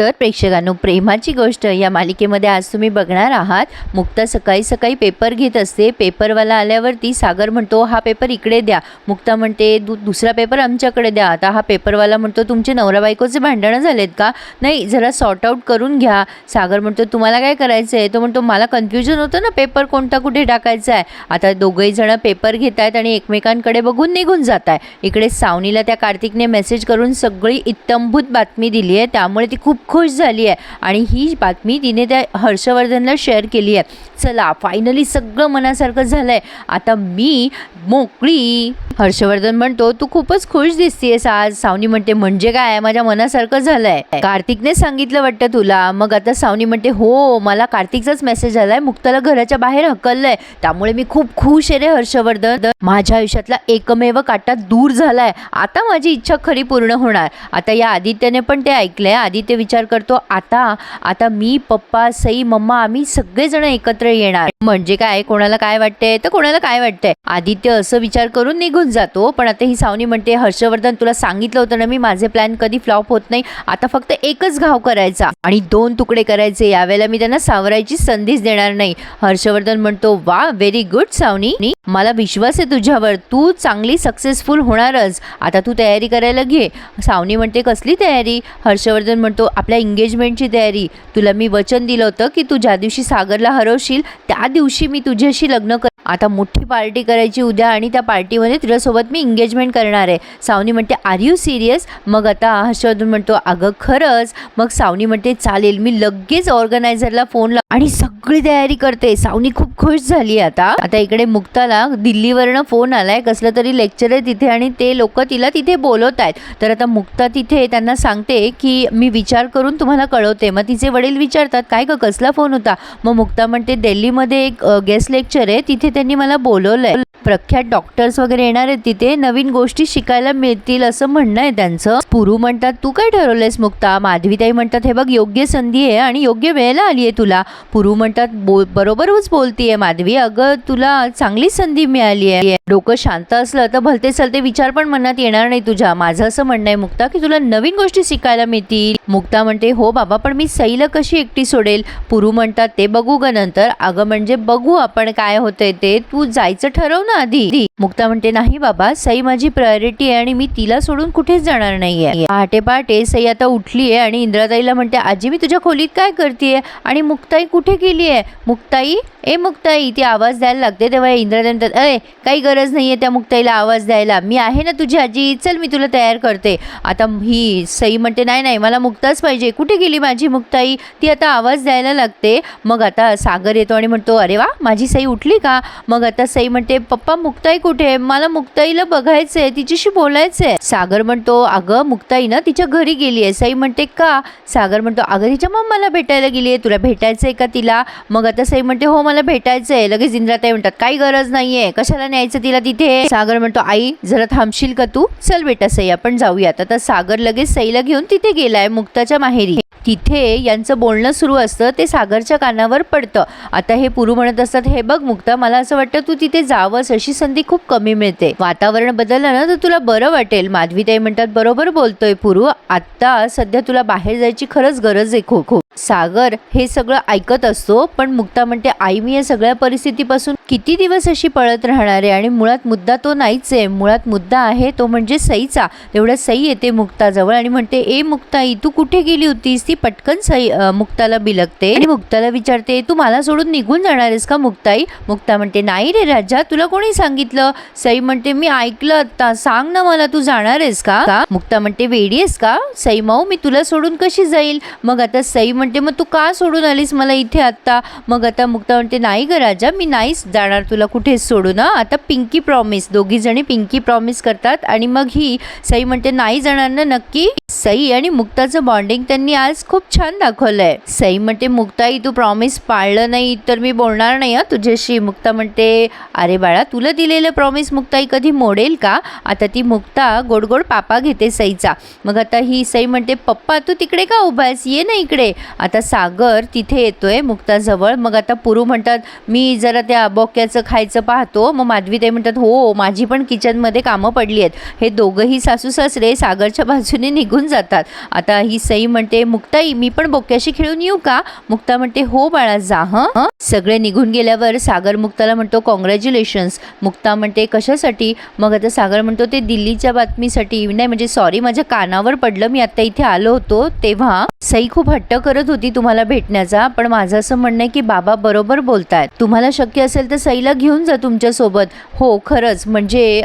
तर प्रेक्षकांनो प्रेमाची गोष्ट या मालिकेमध्ये आज तुम्ही बघणार आहात. मुक्ता सकाळी सकाळी पेपर घेत असते. पेपरवाला आल्यावरती सागर म्हणतो हा पेपर इकडे द्या. मुक्ता म्हणते दु दुसरा पेपर आमच्याकडे द्या. आता हा पेपरवाला म्हणतो तुमचे नवरा बायकोचे भांडणं झालेत का? नाही जरा सॉर्ट आऊट करून घ्या. सागर म्हणतो तुम्हाला काय करायचं आहे तो म्हणतो मला कन्फ्युजन होतं ना पेपर कोणता कुठे टाकायचा आहे? आता दोघंही जणं पेपर घेत आहेत आणि एकमेकांकडे बघून निघून जात आहे इकडे सावनीला त्या कार्तिकने मेसेज करून सगळी इत्तंभूत बातमी दिली आहे. त्यामुळे ती खूप खुश झाली आहे. आणि ही बातमी तिने त्या हर्षवर्धनला शेअर केली आहे. चला फायनली सगळं मनासारखं झालं आहे आता मी मोकळी. हर्षवर्धन म्हणतो तू खूपच खुश दिसतेस आज. सावनी म्हणते म्हणजे काय? माझ्या मनासारखं झालंय. कार्तिकने सांगितलं वाटतं तुला. मग आता सावनी म्हणते हो मला कार्तिकचाच मेसेज आलाय. मुक्ताला घराच्या बाहेर हकललंय. त्यामुळे मी खूप खुश आहे रे हर्षवर्धन. माझ्या आयुष्यातला एकमेव काटा दूर झालाय. आता माझी इच्छा खरी पूर्ण होणार. आता या आदित्यने पण ते ऐकलंय. आदित्य विचार करतो आता आता मी पप्पा सई मम्मा आम्ही सगळेजण एकत्र येणार. म्हणजे काय? कोणाला काय वाटतंय? तर कोणाला काय वाटतंय? आदित्य असं विचार करून निघून जातो. पण आता ही सावनी म्हणते हर्षवर्धन तुला सांगितलं होतं ना मी माझे प्लॅन कधी फ्लॉप होत नाही. आता फक्त एकच घाव करायचा आणि दोन तुकडे करायचे. यावेळेला मी त्यांना सावरायची संधीच देणार नाही. हर्षवर्धन म्हणतो वा व्हेरी गुड सावनी. मला विश्वास आहे तुझ्यावर. तू चांगली सक्सेसफुल होणारच. आता तू तयारी करायला घे. सावनी म्हणते कसली तयारी? हर्षवर्धन म्हणतो आपल्या एंगेजमेंटची तयारी. तुला मी वचन दिलं होतं की तू ज्या दिवशी सागरला हरवशील त्या दिवशी मी तुझ्याशी लग्न कर आता मोठी पार्टी करायची उद्या आणि त्या पार्टीमध्ये तुझ्यासोबत मी एंगेजमेंट करणार आहे. सावनी म्हणते आर यू सिरियस मग आता हर्षवर्धन म्हणतो अगं खरंच. मग सावनी म्हणते चालेल मी लगेच ऑर्गनायझरला फोन लाव आणि सगळी तयारी करते. सावनी खूप खुश झाली आता. आता इकडे मुक्ताला दिल्लीवरनं फोन आलाय. कसलं तरी लेक्चर आहे तिथे आणि ते लोक तिला तिथे बोलवत आहेत तर आता मुक्ता तिथे त्यांना सांगते की मी विचार करून तुम्हाला कळवते. मग तिचे वडील विचारतात काय ग कसला फोन होता? मग मुक्ता म्हणते दिल्लीमध्ये एक गेस्ट लेक्चर आहे. तिथे त्यांनी मला बोलवलंय. प्रख्यात डॉक्टर्स वगैरे येणार आहेत तिथे नवीन गोष्टी शिकायला मिळतील असं म्हणणं आहे त्यांचं. पुरू म्हणतात तू काय ठरवलंयस मुक्ता? माधवीताई म्हणतात हे बघ योग्य संधी आहे आणि योग्य वेळेला आली आहे तुला. पुरू म्हणतात बो बरोबरच बोलतीये माधवी. अगं तुला चांगली संधी मिळाली आहे. डोकं शांत असलं तर भलते सलते विचार पण मनात येणार नाही तुझ्या. माझं असं म्हणणं आहे मुक्ता की तुला नवीन गोष्टी शिकायला मिळतील. मुक्ता म्हणते हो बाबा पण मी सईला कशी एकटी सोडेल? पुरू म्हणतात ते बघू ग नंतर. अगं म्हणजे बघू आपण काय होतंय ते. तू जायचं ठरव ना आधी? मुक्ता म्हणते नाही बाबा सई माझी प्रायोरिटी आहे आणि मी तिला सोडून कुठेच जाणार नाहीये. पहाटे पहाटे सई आता उठली आहे आणि इंद्राताईला म्हणते आजी मी तुझ्या खोलीत काय करतेय? आणि मुक्ताई कुठे गेली आहे मुक्ताई ए मुक्ताई ती आवाज द्यायला लागते तेव्हा इंद्राताई म्हणतात अरे काही गरज नाही आहे त्या मुक्ताईला आवाज द्यायला. मी आहे ना तुझी आजी. चल मी तुला तयार करते. आता ही सई म्हणते नाही नाही मला मुक्ताच पाहिजे. कुठे गेली माझी मुक्ताई? ती आता आवाज द्यायला लागते. मग आता सागर येतो आणि म्हणतो अरे वा माझी सई उठली का? मग आता सई म्हणते पप्पा मुक्ताई कुठे आहे? मला मुक्ताईला बघायचं आहे तिच्याशी बोलायचं आहे सागर म्हणतो अगं मुक्ताई ना तिच्या घरी गेली आहे. सई म्हणते का? सागर म्हणतो अगं तिच्या मम्माला भेटायला गेली आहे. तुला भेटायचं आहे का तिला? मग आता सई म्हणते हो मला भेटायचंय लगेच इंद्राताई म्हणतात काही गरज नाहीये कशाला न्यायचं तिला तिथे? सागर म्हणतो आई जरा थांबशील का तू? चल बेटा सई आपण जाऊया. आता सागर लगेच सईला घेऊन तिथे गेलाय मुक्ताच्या माहेरी. तिथे यांचं बोलणं सुरू असतं ते सागरच्या कानावर पडतं. आता हे पुरू म्हणत असतात हे बघ मुक्ता मला असं वाटतं तू तिथे जावंस अशी संधी खूप कमी मिळते. वातावरण बदललं ना तर तुला बरं वाटेल. माधवीताई म्हणतात बरोबर बोलतोय पुरू आत्ता सध्या तुला बाहेर जायची खरंच गरज आहे खूप खूप. सागर हे सगळं ऐकत असतो पण मुक्ता म्हणते आई मी या सगळ्या परिस्थितीपासून किती दिवस अशी पळत राहणार आहे? आणि मुळात मुद्दा तो नाहीच आहे. मुळात मुद्दा आहे तो म्हणजे सईचा. तेवढ्या सई येते मुक्ताजवळ आणि म्हणते ए मुक्ताई तू कुठे गेली होतीस? ती पटकन सई मुक्ताला बिलकते आणि मुक्ताला विचारते तू मला सोडून निघून जाणार आहेस का मुक्ताई? मुक्ता म्हणते नाही रे राजा तुला कोणी सांगितलं? सई म्हणते मी ऐकलं आता सांग ना मला तू जाणार आहेस का का? मुक्ता म्हणते वेडी आहेस का? सई माऊ मी तुला सोडून कशी जाईल? मग आता सई म्हणते मग तू का सोडून आलीस मला इथे आत्ता? मग आता मुक्ता म्हणते नाही ग राजा मी नाहीच जाणार तुला कुठेच सोडू ना. आता पिंकी प्रॉमिस दोघी जणी पिंकी प्रॉमिस करतात आणि मग ही सई म्हणते नाही जाणार ना नक्की. सई आणि मुक्ताचं बॉन्डिंग त्यांनी आज खूप छान दाखवलंय. सई म्हणते मुक्ताई तू प्रॉमिस पाळलं नाही तर मी बोलणार नाही हा तुझ्याशी. मुक्ता म्हणते अरे बाळा तुला दिलेलं प्रॉमिस मुक्ताई कधी मोडेल का? आता ती मुक्ता गोड गोड पापा घेते सईचा. मग आता ही सई म्हणते पप्पा तू तिकडे का उभा आहेस ये ना इकडे. आता सागर तिथे येतोय मुक्ताजवळ. मग आता पुरू म्हणतात मी जरा त्या बॉक्स बोक्याचं खायचं पाहतो. मग माधवी ते म्हणतात हो माझी पण किचनमध्ये कामं पडली आहेत. हे दोघंही सासू सासरे सागरच्या बाजूने निघून जातात. आता ही सई म्हणते मुक्ताई मी पण बोक्याशी खेळून येऊ का? मुक्ता म्हणते हो बाळा जा हं. सगळे निघून गेल्यावर सागर मुक्ताला म्हणतो कॉंग्रॅच्युलेशन्स मुक्ता म्हणते कशासाठी? मग आता सागर म्हणतो ते दिल्लीच्या बातमीसाठी. नाही म्हणजे सॉरी माझ्या कानावर पडलं. मी आता इथे आलो होतो तेव्हा. सई खूप हट्ट करत होती तुम्हाला भेटण्याचा पण माझं असं म्हणणं आहे की बाबा बरोबर बोलतायत. तुम्हाला शक्य असेल तर सईला घेऊन जा तुमच्यासोबत हो खरंच. म्हणजे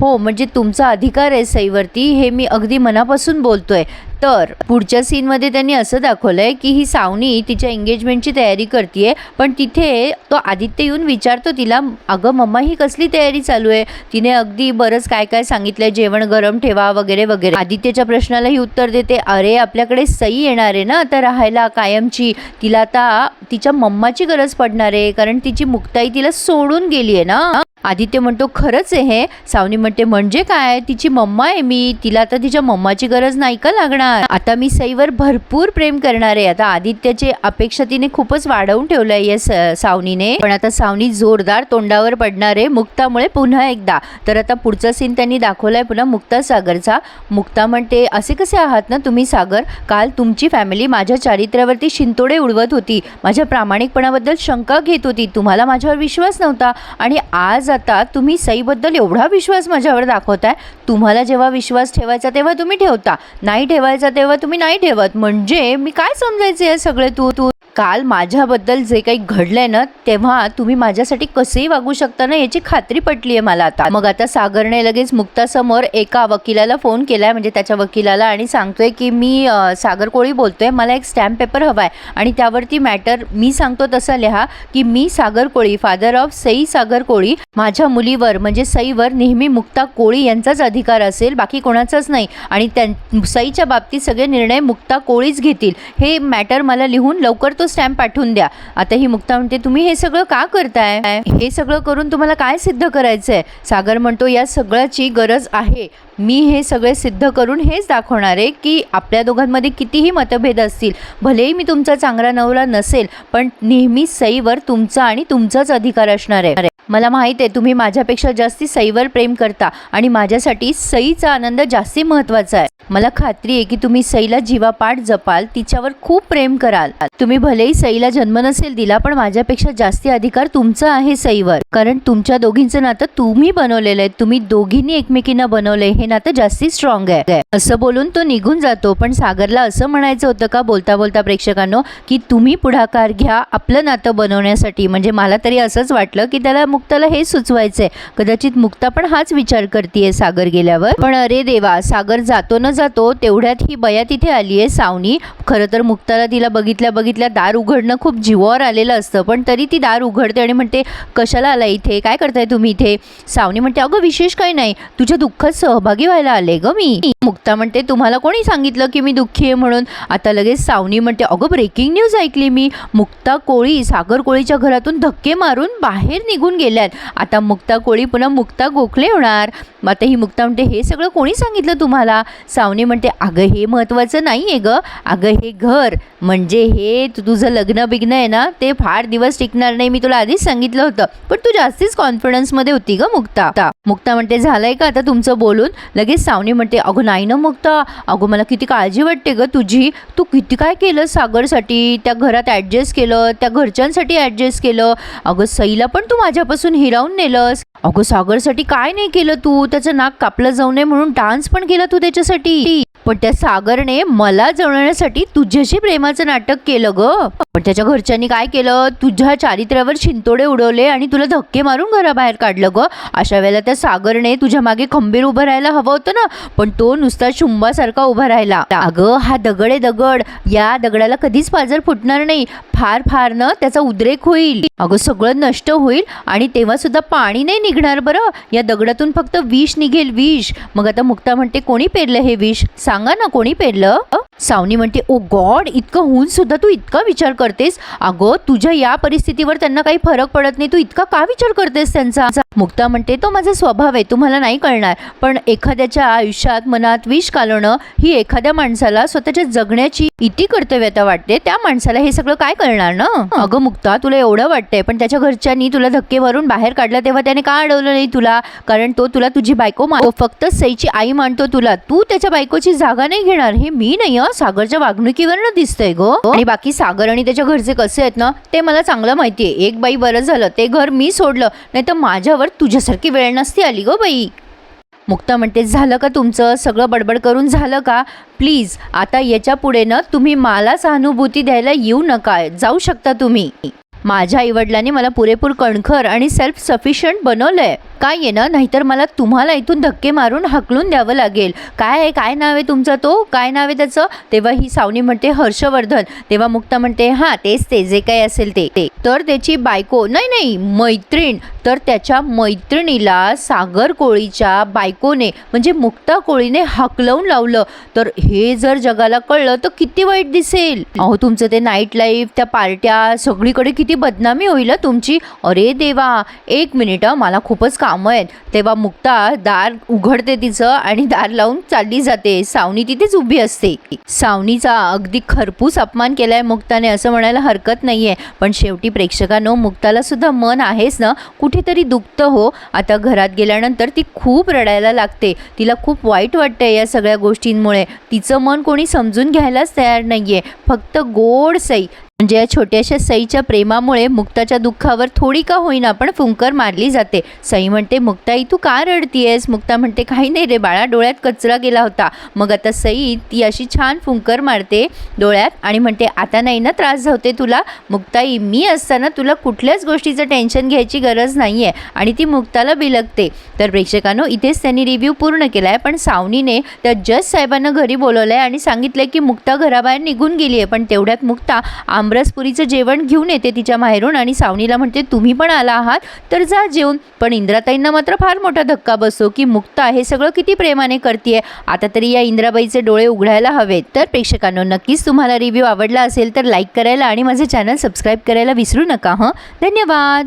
हो म्हणजे तुमचा अधिकार आहे सईवरती हे मी अगदी मनापासून बोलतोय. तर पुढच्या सीनमध्ये त्यांनी असं दाखवलंय की ही सावनी तिच्या एंगेजमेंटची तयारी करते पण तिथे तो आदित्य येऊन विचारतो तिला अगं मम्मा ही कसली तयारी चालू आहे? तिने अगदी बरंच काय काय सांगितलंय जेवण गरम ठेवा वगैरे वगैरे. आदित्यच्या प्रश्नाला ही उत्तर देते अरे आपल्याकडे सई येणार आहे ना आता राहायला कायमची. तिला आता तिच्या मम्माची गरज पडणार आहे कारण तिची मुक्ताई तिला सोडून गेली आहे ना. आदित्य म्हणतो खरंच आहे. हे सावनी म्हणते म्हणजे काय? तिची मम्मा आहे मी. तिला आता तिच्या मम्माची गरज नाही का लागणार? आता मी सईवर भरपूर प्रेम करणार आहे. आता आदित्यची अपेक्षा तिने खूपच वाढवून ठेवलंय या सावनीने. पण आता सावनी जोरदार तोंडावर पडणार आहे. मुक्तामुळे पुन्हा एकदा. तर आता पुढचा सीन त्यांनी दाखवलाय पुन्हा मुक्ता सागरचा. मुक्ता म्हणते असे कसे आहात ना तुम्ही सागर? काल तुमची फॅमिली माझ्या चारित्र्यावरती शिंतोडे उडवत होती. माझ्या प्रामाणिकपणाबद्दल शंका घेत होती. तुम्हाला माझ्यावर विश्वास नव्हता. आणि आज आता तुम्ही सईबद्दल एवढा विश्वास माझ्यावर दाखवताय. तुम्हाला जेव्हा विश्वास ठेवायचा तेव्हा तुम्ही ठेवता. नाही ठेवायचा तेव्हा तुम्ही नाही ठेवत. म्हणजे मी काय समजायचे हे सगळे तू तू? काल माझ्याबद्दल जे काही घडलंय ना तेव्हा तुम्ही माझ्यासाठी कसेही वागू शकता ना याची खात्री पटली आहे मला आता. मग आता सागरने लगेच मुक्तासमोर एका वकिलाला फोन केलाय म्हणजे त्याच्या वकिलाला आणि सांगतोय की मी अ, सागर कोळी बोलतोय मला एक स्टॅम्प पेपर हवाय. आणि त्यावरती मॅटर मी सांगतो तसं लिहा की मी सागर कोळी फादर ऑफ सई सागर कोळी माझ्या मुलीवर म्हणजे सईवर नेहमी मुक्ता कोळी यांचाच अधिकार असेल बाकी कोणाचाच नाही. आणि त्यां सईच्या बाबतीत सगळे निर्णय मुक्ता कोळीच घेतील. हे मॅटर मला लिहून लवकर तो स्टॅम्प पाठवून द्या. आता ही मुक्ता म्हणते तुम्ही हे सगळं का करताय? हे सगळं करून तुम्हाला काय सिद्ध करायचंय? सागर म्हणतो या सगळ्याची गरज आहे. मी हे सगळे सिद्ध करून हेच दाखवणार आहे की आपल्या दोघांमध्ये कितीही मतभेद असतील भलेही मी तुमचा चांगला नवरा नसेल पण नेहमी सईवर तुमचा आणि तुमचाच अधिकार असणार आहे. मला माहीत आहे तुम्ही माझ्यापेक्षा जास्ती सईवर प्रेम करता आणि माझ्यासाठी सईचा आनंद जास्ती महत्त्वाचा आहे. मला खात्री आहे की तुम्ही सईला जीवापाठ जपाल तिच्यावर खूप प्रेम कराल. तुम्ही भलेही सईला जन्म नसेल दिला पण माझ्यापेक्षा जास्ती अधिकार तुमचा आहे सईवर. कारण तुमच्या दोघींचं नातं तुम्ही बनवलेलं आहे. तुम्ही दोघींनी एकमेकींना बनवलंय हे नातं जास्ती स्ट्रॉंग आहे. असं बोलून तो निघून जातो पण सागरला असं म्हणायचं होतं का बोलता बोलता प्रेक्षकांनो की तुम्ही पुढाकार घ्या आपलं नातं बनवण्यासाठी. म्हणजे मला तरी असंच वाटलं की त्याला मुक्ताला हे सुचवायचंय. कदाचित मुक्ता पण हाच विचार करते सागर गेल्यावर. पण अरे देवा सागर जातो न जातो तेवढ्यात ही बया तिथे आली आहे सावनी. खरं तर मुक्ताला तिला बघितल्या बघितल्या दार उघडणं खूप जीवावर आलेलं असतं पण तरी ती दार उघडते आणि म्हणते कशाला आला इथे? काय करताय तुम्ही इथे? सावनी म्हणते अगं विशेष काही नाही. तुझ्या दुःखात सहभागी व्हायला आले ग मी. मुक्ता म्हणते तुम्हाला कोणी सांगितलं की मी दुःखी आहे म्हणून? आता लगेच सावनी म्हणते अगं ब्रेकिंग न्यूज ऐकली मी. मुक्ता कोळी सागर कोळीच्या घरातून धक्के मारून बाहेर निघून गेल्यात. आता मुक्ता कोळी पुन्हा मुक्ता गोखले होणार. मग आता ही मुक्ता म्हणते हे सगळं कोणी सांगितलं तुम्हाला? सावनी म्हणते अगं हे महत्त्वाचं नाही आहे ग. अगं हे घर. म्हणजे हे तु- तुझं लग्न बिग्न आहे ना ते फार दिवस टिकणार नाही. मी तुला आधीच सांगितलं होतं. पण तू जास्तीच कॉन्फिडन्समध्ये होती ग मुक्ता. मुक्ता म्हणते झालंय का आता तुमचं बोलून? लगेच सावनी म्हणते अगं नाही ना मुक्ता? अगं मला किती काळजी वाटते ग तुझी. तू किती काय केलं सागरसाठी? त्या घरात ॲडजस्ट केलं त्या घरच्यांसाठी ॲडजस्ट केलं. अगं सईला पण तू माझ्यापासून हिरावून नेलंस. अगं सागरसाठी काय नाही केलं तू? त्याचं नाक कापलं जाऊ नये म्हणून डान्स पण केला तू त्याच्यासाठी. पण त्या सागरने मला जवळण्यासाठी तुझ्याशी प्रेमाचं नाटक केलं ग. पण त्याच्या घरच्यांनी काय केलं? तुझ्या चारित्र्यावर शिंतोडे उडवले आणि तुला धक्के मारून घराबाहेर काढलं ग. अशा वेळेला त्या सागरने तुझ्या मागे खंबीर उभं राहायला हवं होतं ना. पण तो नुसता शुंभासारखा उभा राहिला. अगं हा दगड आहे दगड. या दगडाला कधीच पाजर फुटणार नाही. फार फार न त्याचा उद्रेक होईल. अगं सगळं नष्ट होईल आणि तेव्हा सुद्धा पाणी नाही निघणार बरं. या दगडातून फक्त विष निघेल विष. मग आता मुक्ता म्हणते कोणी पेरलं हे विष? सांगा ना कोणी पेरलं? सावनी म्हणते ओ गॉड इतकं होऊन सुद्धा तू इतका विचार करतेस? अगं तुझ्या या परिस्थितीवर त्यांना काही फरक पडत नाही. तू इतका का विचार करतेस त्यांचा? मुक्ता म्हणते तो माझा स्वभाव आहे तुम्हाला नाही कळणार. पण एखाद्याच्या आयुष्यात मनात विष कालवणं ही एखाद्या माणसाला स्वतःच्या जगण्याची इती कर्तव्यता वाटते. त्या माणसाला हे सगळं काय कळणार ना? अगं मुक्ता तुला एवढं वाटतंय पण त्याच्या घरच्यांनी तुला धक्के मारून बाहेर काढलं तेव्हा त्याने का अडवलं नाही तुला? कारण तो तुला तुझी बायको मानतो फक्त सईची आई मानतो तुला. तू त्याच्या बायकोची जागा नाही घेणार. हे मी नाही सागरच्या वागणुकीवरनं दिसतंय गो. आणि बाकी सागर आणि त्याच्या घरचे कसे आहेत ना ते मला चांगलं माहितीये. एक बाई बरं झालं ते घर मी सोडलं नाही तर माझ्यावर तुझ्यासारखी वेळ नसती आली गो बाई. मुक्ता म्हणते झालं का तुमचं? सगळं बडबड करून झालं का? प्लीज आता याच्यापुढे ना तुम्ही मला सहानुभूती द्यायला येऊ नका. जाऊ शकता तुम्ही. माझ्या आईवडिलांनी मला पुरेपूर कणखर आणि सेल्फ सफिशियंट आहे काय आहे ना नाहीतर मला तुम्हाला इथून धक्के मारून हकलून द्यावं लागेल. काय आहे? काय नाव आहे तुमचं तो? काय नाव आहे त्याचं? तेव्हा ही सावनी म्हणते हर्षवर्धन. तेव्हा मुक्ता म्हणते हां तेच ते. जे काही असेल ते. ते. तर त्याची बायको नाही नाही मैत्रीण. तर त्याच्या मैत्रिणीला सागर कोळीच्या बायकोने म्हणजे मुक्ता कोळीने हकलवून लावलं. तर हे जर जगाला कळलं तर किती वाईट दिसेल. अहो तुमचं ते नाईट लाईफ त्या पार्ट्या सगळीकडे किती बदनामी होईल तुमची? अरे देवा एक मिनिट मला खूपच कामं आहेत. तेव्हा मुक्ता दार उघडते तिचं आणि दार लावून चालली जाते. सावनी तिथेच उभी असते. सावनीचा अगदी खरपूस अपमान केलाय मुक्ताने असं म्हणायला हरकत नाही आहे पण शेवटी प्रेक्षकांनो मुक्ताला सुद्धा मन आहेच ना कुठेतरी दुखतं हो. आता घरात गेल्यानंतर ती खूप रडायला लागते. तिला खूप वाईट वाटतंय या सगळ्या गोष्टींमुळे. तिचं मन कोणी समजून घ्यायलाच तयार नाही आहे फक्त गोड सई. म्हणजे या छोट्याशा सईच्या प्रेमामुळे मुक्ताच्या दुःखावर थोडी का होईना पण फुंकर मारली जाते. सई म्हणते मुक्ताई तू का रडतीयस? मुक्ता म्हणते काही नाही रे बाळा डोळ्यात कचरा गेला होता. मग आता सई ती अशी छान फुंकर मारते डोळ्यात आणि म्हणते आता नाही ना त्रास होते तुला? मुक्ताई मी असताना तुला कुठल्याच गोष्टीचं टेन्शन घ्यायची गरज नाही आहे आणि ती मुक्ताला बिलगते. तर प्रेक्षकांनो इथेच त्यांनी रिव्ह्यू पूर्ण केला आहे पण सावनीने त्या जज साहेबांना घरी बोलवलं आहे आणि सांगितलं की मुक्ता घराबाहेर निघून गेली आहे पण तेवढ्यात मुक्ता आम आमरसपुरीचं जेवण घेऊन येते तिच्या माहेरून आणि सावनीला म्हणते तुम्ही पण आला आहात? तर जा जेवून. पण इंद्राताईंना मात्र फार मोठा धक्का बसतो की मुक्ता हे सगळं किती प्रेमाने करते आता तरी या इंद्राबाईचे डोळे उघडायला हवेत. तर प्रेक्षकांनो नक्कीच तुम्हाला रिव्ह्यू आवडला असेल तर लाईक करायला आणि माझे चॅनल सबस्क्राईब करायला विसरू नका हं? धन्यवाद!